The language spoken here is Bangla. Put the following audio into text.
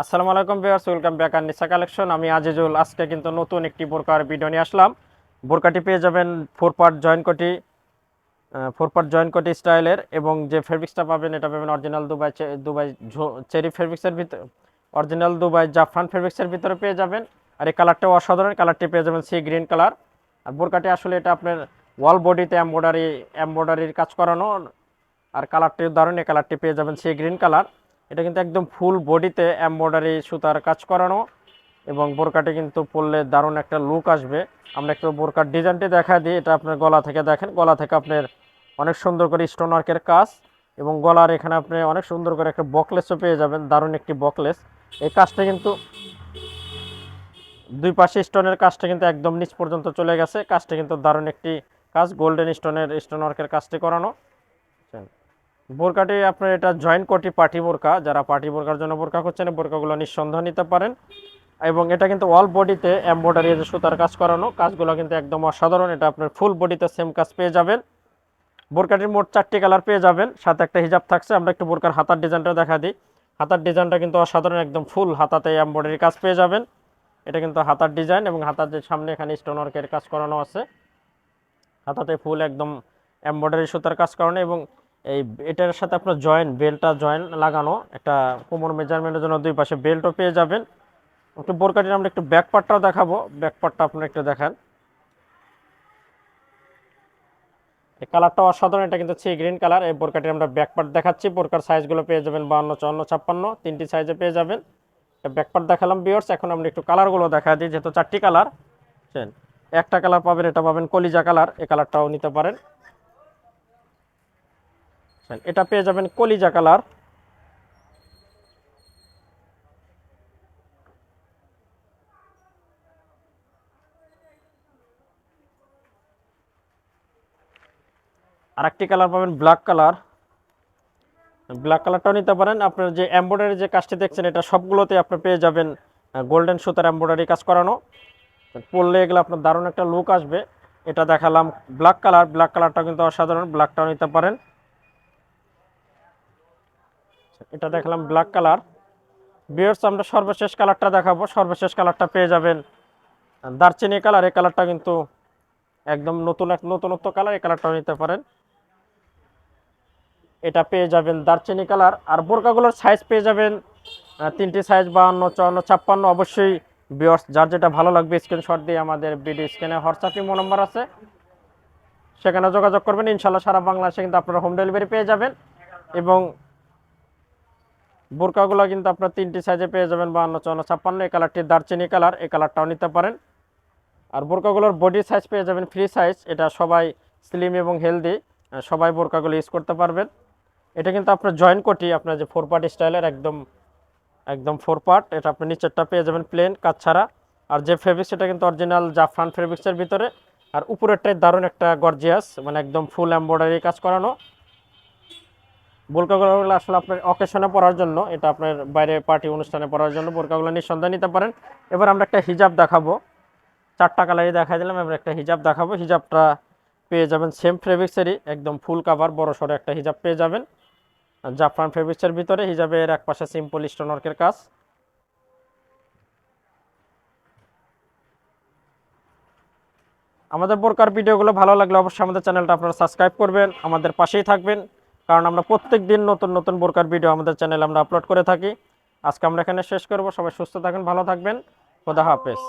আসসালামু আলাইকুম ভিউয়ার্স, ওয়েলকাম ব্যাক আর নিসা কালেকশন। আমি আজিজুল, আজকে কিন্তু নতুন একটি বোরকার ভিডিও নিয়ে আসলাম। বোরকাটি পেয়ে যাবেন ফোর পার্ট জয়েন্ট কোটি ফোর পার্ট জয়েন্ট কোটি স্টাইলের এবং যে ফেব্রিক্সটা পাবেন এটা পাবেন অরিজিনাল দুবাই দুবাই চেরি ফেব্রিক্সের ভিতরে অরিজিনাল দুবাই জাফরান ফেব্রিক্সের ভিতরে পেয়ে যাবেন। আর এই কালারটাও অসাধারণ, কালারটি পেয়ে যাবেন সি গ্রিন কালার। আর বোরকাটি আসলে এটা আপনার ওয়াল বডিতে এম্বয়ডারি এম্বয়ডারির কাজ করানো, আর কালারটি দারুণ, এই কালারটি পেয়ে যাবেন সি গ্রিন কালার। এটা কিন্তু একদম ফুল বডিতে এমব্রয়ডারি সুতার কাজ করানো এবং বোরকাটি কিন্তু পরলে দারুণ একটা লুক আসবে। আমরা একটু বোরকার ডিজাইনটি দেখা দিই। এটা আপনার গলা থেকে দেখেন। গলা থেকে আপনার অনেক সুন্দর করে স্টোন ওয়ার্কের কাজ এবং গলার এখানে আপনি অনেক সুন্দর করে একটা বকলেসও পেয়ে যাবেন। দারুণ একটি বকলেস এই কাজটা কিন্তু দুই পাশে স্টোনের কাজটা কিন্তু একদম নিচ পর্যন্ত চলে গেছে। কাজটা কিন্তু দারুণ একটি কাজ। গোল্ডেন স্টোনের স্টোন ওয়ার্কের কাজটি করানো। বোরকাটি আপনার এটা জয়েন্ট কোটি পার্টি বোরকা, যারা পার্টি বোরকার জন্য বোরকা করছেন বোরকাগুলো নিঃসন্দেহ নিতে পারেন। এবং এটা কিন্তু অল বডিতে এমব্রয়ডারি যে সুতার কাজ করানো, কাজগুলো কিন্তু একদম অসাধারণ। এটা আপনার ফুল বডিতে সেম কাজ পেয়ে যাবেন। বোরকাটির মোট চারটি কালার পেয়ে যাবেন। সাথে একটা হিজাব থাকছে, আমরা একটু বোরকার হাতার ডিজাইনটা দেখা দিই। হাতার ডিজাইনটা কিন্তু অসাধারণ, একদম ফুল হাতাতে এমব্রয়ডারি কাজ পেয়ে যাবেন। এটা কিন্তু হাতার ডিজাইন এবং হাতার যে সামনে এখানে স্টোন ওয়ার্কের কাজ করানো আছে। হাতাতে ফুল একদম এমব্রয়ডারি সুতার কাজ করানো এবং এই এটার সাথে আপনার জয়েন্ট বেল্টটা জয়েন্ট লাগানো, একটা কোমর মেজারমেন্টের জন্য দুই পাশে বেল্টও পেয়ে যাবেন। একটু বোরকাটির আমরা একটু ব্যাক পার্টটাও দেখাবো। ব্যাক পার্টটা আপনারা একটু দেখান। এই কালারটা অসাধারণ, এটা কিন্তু সি গ্রিন কালার এই বোরকাটির আমরা ব্যাক পার্ট দেখাচ্ছি। বোরকার সাইজগুলো পেয়ে যাবেন বাউন্ন চুয়ান্ন, ছাপ্পান্ন। তিনটি সাইজে পেয়ে যাবেন। ব্যাক পার্ট দেখালাম বিয়ার্স এখন আমরা একটু কালারগুলো দেখা দিই, যেহেতু চারটি কালার একটা কালার পাবেন, এটা পাবেন কলিজা কালার এই কালারটাও নিতে পারেন? এটা পেয়ে যাবেন কলিজা কালার। আরেকটি কালার পাবেন ব্ল্যাক কালার। ব্ল্যাক কালারটাও নিতে পারেন। আপনার যে এমব্রয়ডারি যে কাজটি দেখছেন, এটা সবগুলোতে আপনি পেয়ে যাবেন গোল্ডেন সুতার এমব্রয়ডারি কাজ করানো। পরলে এগুলো আপনার দারুণ একটা লুক আসবে। এটা দেখালাম ব্ল্যাক কালার। ব্ল্যাক কালারটা কিন্তু অসাধারণ। ব্ল্যাকটাও নিতে পারেন। এটা দেখলাম ব্ল্যাক কালার বিয়ার্স আমরা সর্বশেষ কালারটা দেখাবো। সর্বশেষ কালারটা পেয়ে যাবেন। দারচিনি কালার এই কালারটা কিন্তু একদম নতুন এক নতুনত্ব কালার এই কালারটাও নিতে পারেন। এটা পেয়ে যাবেন দারচিনি কালার আর বোরকাগুলোর সাইজ পেয়ে যাবেন তিনটি সাইজ বাহান্ন, চুয়ান্ন, ছাপ্পান্ন। অবশ্যই বিয়ার্স যার যেটা ভালো লাগবে স্ক্রিনশট দিয়ে আমাদের ভিডিও স্ক্রিনে হোয়াটসঅ্যাপ ইমো নম্বর আছে। সেখানে যোগাযোগ করবেন। ইনশাল্লাহ সারা বাংলাদেশে কিন্তু আপনারা হোম ডেলিভারি পেয়ে যাবেন। এবং বোরকাগুলো কিন্তু আপনার তিনটি সাইজে পেয়ে যাবেন, বাহান্ন, চুয়ান্ন, ছাপ্পান্ন। এই কালারটি দারচিনি কালার এই কালারটাও নিতে পারেন। আর বোরকাগুলোর বডি সাইজ পেয়ে যাবেন ফ্রি সাইজ এটা সবাই স্লিম এবং হেলদি সবাই বোরকাগুলো ইউজ করতে পারবেন। এটা কিন্তু আপনার জয়েন্ট কোটি আপনার যে ফোর পার্ট স্টাইলের একদম একদম ফোর পার্ট এটা আপনি নিচেরটা পেয়ে যাবেন প্লেন কাজ ছাড়া। আর যে ফেব্রিক্স সেটা কিন্তু অরিজিনাল জাফরান ফেব্রিক্সের ভিতরে। আর উপরেরটাই দারুণ একটা গর্জিয়াস মানে একদম ফুল এমব্রয়ডারি কাজ করানো। বোরকাগুলো আসলে আপনার অকেশনে পড়ার জন্য, এটা আপনার বাইরে পার্টি অনুষ্ঠানে পড়ার জন্য বোরকাগুলো নিঃসন্দেহে নিতে পারেন। এবার আমরা একটা হিজাব দেখাবো। চারটা কালারই দেখা দিলাম, এবার একটা হিজাব দেখাবো। হিজাবটা পেয়ে যাবেন সেম ফেব্রিক্সেরই একদম ফুল কাভার বড় সড়ো একটা হিজাব পেয়ে যাবেন। জাফরান ফেব্রিক্সের ভিতরে, হিজাবের এক পাশে সিম্পল স্টোন ওয়ার্কের কাজ। আমাদের বোরকার ভিডিওগুলো ভালো লাগলে অবশ্যই আমাদের চ্যানেলটা আপনারা সাবস্ক্রাইব করবেন, আমাদের পাশেই থাকবেন। কারণ আমরা প্রত্যেক দিন নতুন নতুন বোরকার ভিডিও আমাদের চ্যানেলে আমরা আপলোড করে থাকি। আজকে আমরা এখানে শেষ করব। সবাই সুস্থ থাকেন, ভালো থাকবেন। খোদা হাফেজ।